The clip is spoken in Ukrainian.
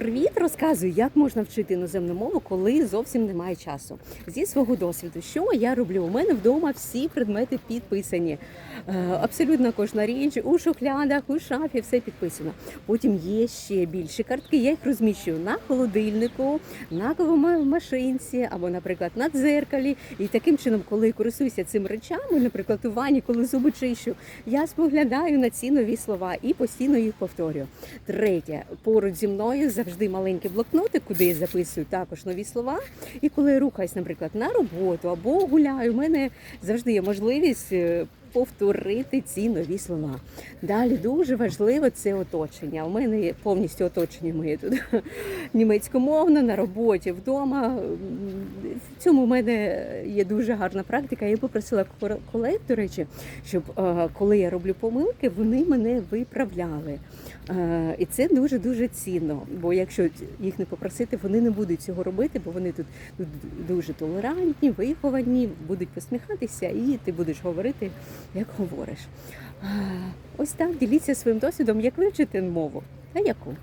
Привіт, розказую, як можна вчити іноземну мову, коли зовсім немає часу. Зі свого досвіду, що я роблю? У мене вдома всі предмети підписані. Е, Абсолютно кожна річ у шухлядах, у шафі, все підписано. Потім є ще більші картки. Я їх розміщую на холодильнику, на машинці або, наприклад, на дзеркалі. І таким чином, коли користуюся цими речами, наприклад, у ванні, коли зуби чищу, я споглядаю на ці нові слова і постійно їх повторюю. Третє, поруч зі мною завжди маленький блокнотик, куди я записую також нові слова. І коли я рухаюсь, наприклад, на роботу або гуляю, у мене завжди є можливість. е, Повторити ці нові слова. Далі дуже важливо це оточення. У мене є повністю оточення моє тут німецькомовне на роботі, вдома. В цьому в мене є дуже гарна практика. Я попросила колег, до речі, щоб е, коли я роблю помилки, вони мене виправляли. Е, І це дуже дуже цінно. Бо якщо їх не попросити, вони не будуть цього робити, бо вони тут, дуже толерантні, виховані, будуть посміхатися, і ти будеш говорити, як говориш. Е, Ось так діліться своїм досвідом, як вивчити мову та яку.